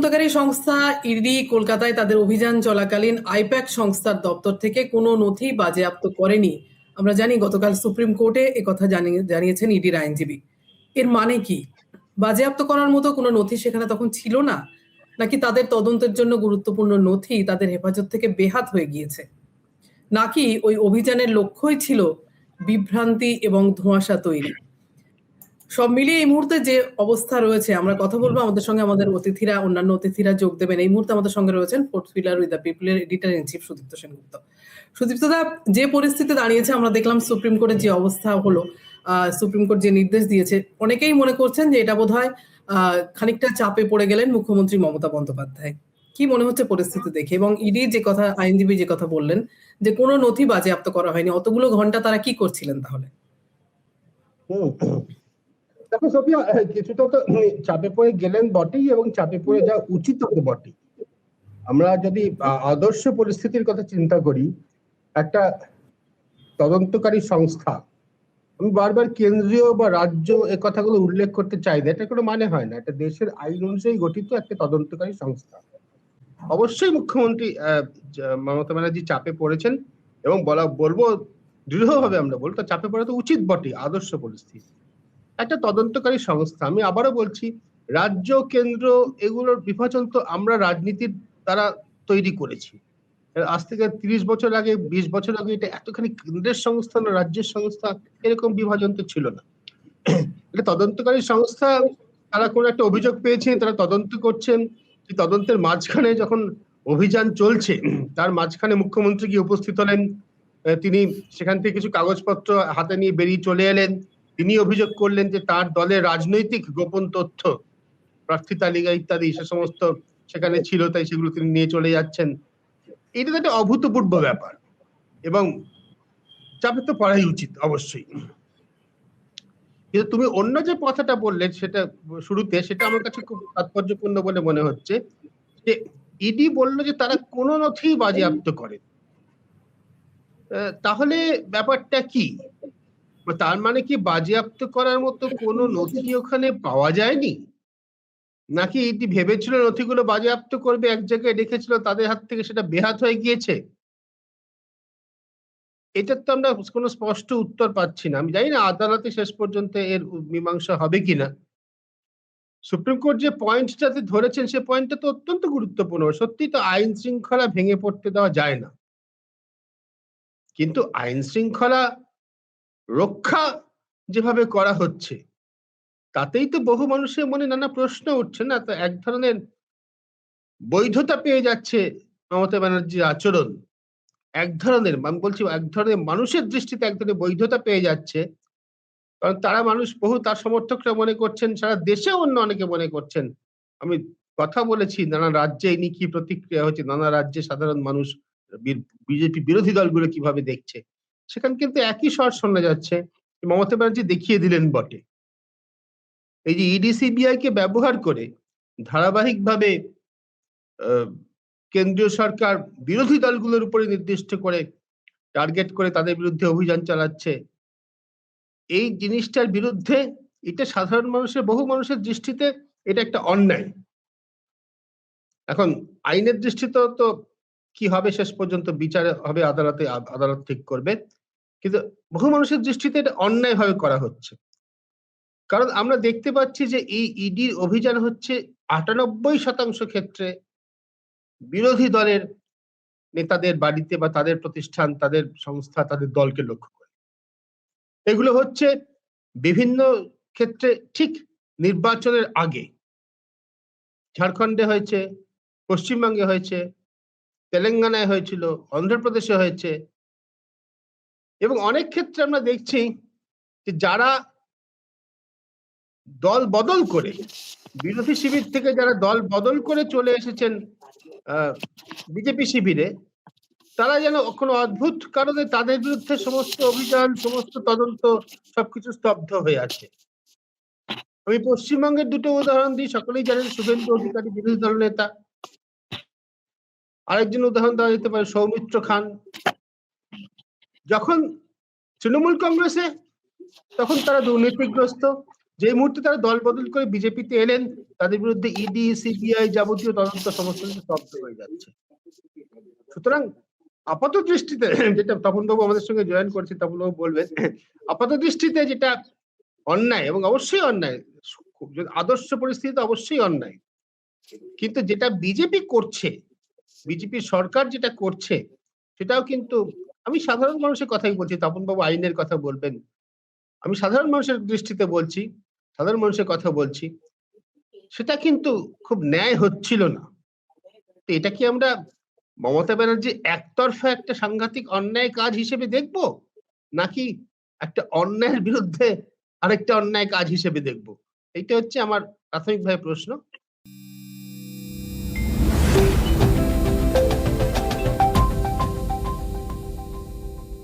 তদন্তকারী সংস্থা ইডি কলকাতায় তাদের অভিযান চলাকালীন আইপ্যাক সংস্থার দপ্তর থেকে কোনো নথি বাজেয়াপ্ত করেনি। আমরা জানি গতকাল সুপ্রিম কোর্টে একথা জানিয়েছেন ইডির আইনজীবী। এর মানে কি? বাজেয়াপ্ত করার মতো কোনো নথি সেখানে তখন ছিল না? নাকি তাদের তদন্তের জন্য গুরুত্বপূর্ণ নথি তাদের হেফাজত থেকে বেহাত হয়ে গিয়েছে? নাকি ওই অভিযানের লক্ষ্যই ছিল বিভ্রান্তি এবং ধোঁয়াশা তৈরি? সব মিলিয়ে এই মুহূর্তে যে অবস্থা রয়েছে আমরা কথা বলব আমাদের সঙ্গে আমাদের অতিথিরা অন্যান্য অতিথিরা যোগ দেবেন। এই মুহূর্তে আমাদের সঙ্গে রয়েছেন fourth pillar with the পিপলের editor in chief Sudipta Sengupta. Sudipta da যে পরিস্থিতি দাঁড়িয়েছে আমরা দেখলাম সুপ্রিম কোর্টের যে অবস্থা হলো আহ, সুপ্রিম কোর্ট যে নির্দেশ দিয়েছে অনেকেই মনে করছেন যে এটা বোধ হয় খানিকটা চাপে পড়ে গেলেন মুখ্যমন্ত্রী মমতা বন্দ্যোপাধ্যায়। কি মনে হচ্ছে পরিস্থিতি দেখে? এবং ইডি যে কথা আইনজীবী যে কথা বললেন যে কোনো নথি বাজেয়াপ্ত করা হয়নি অতগুলো ঘণ্টা তারা কি করছিলেন তাহলে। দেখো সোফিয়া কিছুটা তো চাপে পড়ে গেলেন বটেই এবং চাপে পড়ে যাওয়া উচিত বটেই। আমরা যদি আদর্শ পরিস্থিতির কথা চিন্তা করি, একটা তদন্তকারী সংস্থা, আমি বারবার কেন্দ্রীয় বা রাজ্য এ কথাগুলো উল্লেখ করতে চাই না, এটা কোনো মানে হয় না, এটা দেশের আইন অনুযায়ী গঠিত একটা তদন্তকারী সংস্থা। অবশ্যই মুখ্যমন্ত্রী মমতা ব্যানার্জি চাপে পড়েছেন এবং বলা, বলব দৃঢ়ভাবে আমরা বলব, চাপে পড়া তো উচিত বটে আদর্শ পরিস্থিতি। একটা তদন্তকারী সংস্থা। আমি আবারও বলছি, রাজ্য, কেন্দ্র এগুলোর বিভাজন তো আমরা রাজনীতির দ্বারা তৈরি করেছি। আজ থেকে তিরিশ বছর আগে, বিশ বছর আগে এটা এতখানি কেন্দ্রের সংস্থা না, রাজ্যের সংস্থা, এরকম বিভাজন তো ছিল না। এটা তদন্তকারী সংস্থা, তারা কোনো একটা অভিযোগ পেয়েছেন, তারা তদন্ত করছেন তদন্তের মাঝখানে যখন অভিযান চলছে, তার মাঝখানে মুখ্যমন্ত্রী গিয়ে উপস্থিত হলেন তিনি সেখান থেকে কিছু কাগজপত্র হাতে নিয়ে বেরিয়ে চলে এলেন। তিনি অভিযোগ করলেন যে তার দলের রাজনৈতিক গোপন তথ্য প্রার্থী তালিকা ইত্যাদি সে সমস্ত সেখানে ছিল, তাই সেগুলো তিনি নিয়ে চলে যাচ্ছেন। এটা তো একটা অভূতপূর্ব ব্যাপার এবং চাপে তো পড়াই উচিত অবশ্যই। কিন্তু তুমি অন্য যে কথাটা বললে সেটা শুরুতে, সেটা আমার কাছে খুব তাৎপর্যপূর্ণ বলে মনে হচ্ছে যে ইডি বলল যে তারা কোনো নথি বাজেয়াপ্ত করে তাহলে ব্যাপারটা কি? তার মানে কি বাজেয়াপ্ত করার মতো কোনো নথি ওখানে পাওয়া যায়নি? নাকি এটি ভেবেছিল নথিগুলো বাজেয়াপ্ত করবে, এক জায়গায় রেখেছিল, তাদের হাত থেকে সেটা বেহাত হয়ে গিয়েছে? এটার তো আমরা কোনো স্পষ্ট উত্তর পাচ্ছি না। আমি জানি না আদালতে শেষ পর্যন্ত এর মীমাংসা হবে কিনা। সুপ্রিম কোর্ট যে পয়েন্টটাতে ধরেছেন, সে পয়েন্টটা তো অত্যন্ত গুরুত্বপূর্ণ। সত্যি তো আইন শৃঙ্খলা ভেঙে পড়তে দেওয়া যায় না। কিন্তু আইন শৃঙ্খলা রক্ষা যেভাবে করা হচ্ছে, তাতেই তো বহু মানুষের মনে নানা প্রশ্ন উঠছে না? তো এক ধরনের বৈধতা পেয়ে যাচ্ছে মমতা ব্যানার্জির আচরণ। এক ধরনের, আমি বলছি এক ধরনের মানুষের দৃষ্টিতে এক ধরনের বৈধতা পেয়ে যাচ্ছে। কারণ তারা মানুষ বহু, তার সমর্থকরা মনে করছেন, সারা দেশে অন্য অনেকে মনে করছেন। আমি কথা বলেছি, নানা রাজ্যে এই নিয়ে কি প্রতিক্রিয়া হচ্ছে, নানা রাজ্যে সাধারণ মানুষ বিজেপি বিরোধী দলগুলো কীভাবে দেখছে? সেখানে কিন্তু একই স্বর শোনা যাচ্ছে। মমতা ব্যানার্জি দেখিয়ে দিলেন বটে। এই যে ইডিসিবিআই কে ব্যবহার করে ধারাবাহিকভাবে কেন্দ্রীয় সরকার বিরোধী দলগুলোর উপরে নির্দিষ্ট করে টার্গেট করে তাদের বিরুদ্ধে অভিযান চালাচ্ছে। এই জিনিসটার বিরুদ্ধে এটা সাধারণ মানুষের, বহু মানুষের দৃষ্টিতে এটা একটা অন্যায়। এখন আইনের দৃষ্টিতে তো কি হবে শেষ পর্যন্ত বিচার হবে আদালতে, আদালত ঠিক করবে। কিন্তু বহু মানুষের দৃষ্টিতে এটা অন্যায়ভাবে করা হচ্ছে। কারণ আমরা দেখতে পাচ্ছি যে এই ইডির অভিযান হচ্ছে আটানব্বই শতাংশ ক্ষেত্রে বিরোধী দলের নেতাদের বাড়িতে বা তাদের প্রতিষ্ঠান, তাদের সংস্থা, তাদের দলকে লক্ষ্য করে। এগুলো হচ্ছে বিভিন্ন ক্ষেত্রে ঠিক নির্বাচনের আগে। ঝাড়খণ্ডে হয়েছে, পশ্চিমবঙ্গে হয়েছে, তেলেঙ্গানায় হয়েছিল, অন্ধ্রপ্রদেশে হয়েছে এবং অনেক ক্ষেত্রে আমরা দেখছি যে যারা দল বদল করে, বিরোধী শিবির থেকে যারা দল বদল করে চলে এসেছেন বিজেপি শিবিরে, তারা যেন কোনো অদ্ভুত কারণে তাদের বিরুদ্ধে সমস্ত অভিযান, সমস্ত তদন্ত সবকিছু স্তব্ধ হয়ে আছে। আমি পশ্চিমবঙ্গের দুটো উদাহরণ দিই, সকলেই জানেন শুভেন্দু অধিকারী বিরোধী দল নেতা। আরেকজন উদাহরণ দেওয়া যেতে পারে সৌমিত্র খান। যখন তৃণমূল কংগ্রেসে, তখন তারা দুর্নীতিগ্রস্ত। যে মুহূর্তে তারা দল বদল করে বিজেপিতে এলেন, তাদের বিরুদ্ধে ইডি, সিবিআই যাবতীয় তদন্ত সমস্ত স্তব্ধ হয়ে যাচ্ছে। সুতরাং আপাত দৃষ্টিতে, যেটা তপনবাবু আমাদের সঙ্গে জয়েন করছে তপনবাবু বলবেন, আপাত দৃষ্টিতে যেটা অন্যায়, এবং অবশ্যই অন্যায়, যদি আদর্শ পরিস্থিতিতে অবশ্যই অন্যায়। কিন্তু যেটা বিজেপি করছে, বিজেপি সরকার যেটা করছে, সেটাও কিন্তু আমি সাধারণ মানুষের কথাই বলছি, তপনবাবু আইনের কথা বলবেন। আমি সাধারণ মানুষের দৃষ্টিতে বলছি, সাধারণ মানুষের কথা বলছি। সেটা কিন্তু খুব ন্যায় হচ্ছিল না। তো এটা কি আমরা মমতা ব্যানার্জি একতরফা একটা সাংঘাতিক অন্যায় কাজ হিসেবে দেখব? নাকি একটা অন্যায়ের বিরুদ্ধে আরেকটা অন্যায় কাজ হিসেবে দেখব? এইটা হচ্ছে আমার প্রাথমিকভাবে প্রশ্ন।